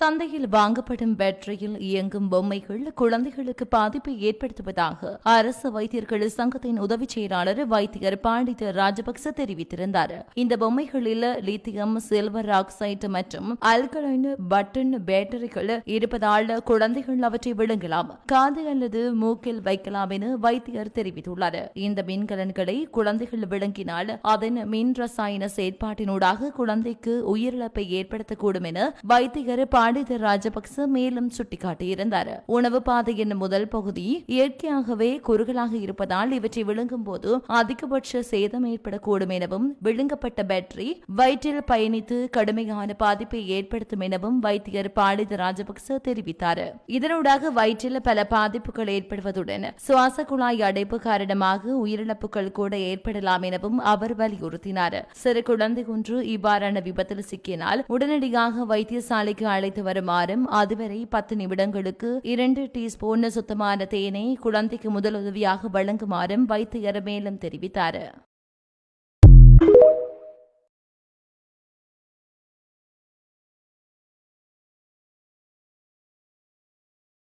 சந்தையில் வாங்கப்படும் பேட்டரியில் இயங்கும் பொம்மைகள் குழந்தைகளுக்கு பாதிப்பை ஏற்படுத்துவதாக அரசு வைத்தியர்கள் சங்கத்தின் உதவி செயலாளர் வைத்தியர் பாண்டித ராஜபக்ச தெரிவித்திருந்தார். இந்த பொம்மைகளில் லித்தியம் சில்வர் ஆக்சைடு மற்றும் அல்கலைன் பட்டன் பேட்டரிகள் இருப்பதால் குழந்தைகள் அவற்றை விழுங்கலாம் காது அல்லது மூக்கில் வைக்கலாம் என வைத்தியர் தெரிவித்துள்ளார். இந்த மின்கலன்களை குழந்தைகள் விழுங்கினால் அதன் மின் ரசாயன செயற்பாட்டினூடாக குழந்தைக்கு உயிரிழப்பை ஏற்படுத்தக்கூடும் என வைத்தியர் பாண்டித ராஜபக்ச மேலும் சுட்டிக்காட்டியிருந்தார். உணவு பாதையின் முதல் பகுதி இயற்கையாகவே குறுகலாக இருப்பதால் இவற்றை விழுங்கும் போது அதிகபட்ச சேதம் ஏற்படக்கூடும் எனவும் விழுங்கப்பட்ட பேட்டரி வயிற்றில் பயணித்து கடுமையான பாதிப்பை ஏற்படுத்தும் எனவும் வைத்தியர் பாலித ராஜபக்ச தெரிவித்தார். இதனூடாக வயிற்றில் பல பாதிப்புகள் ஏற்படுவதுடன் சுவாச குழாய் அடைப்பு காரணமாக உயிரிழப்புகள் கூட ஏற்படலாம் எனவும் அவர் வலியுறுத்தினார். சிறு குழந்தை ஒன்று இவ்வாறான விபத்தில் சிக்கினால் உடனடியாக வைத்தியசாலைக்கு அழைத்து வருமாறும் அதுவரை பத்து நிமிடங்களுக்கு இரண்டு டீஸ்பூன் சுத்தமான தேனை குழந்தைக்கு முதலுதவியாக வழங்குமாறும் வைத்தியர் மேலும் தெரிவித்தார்.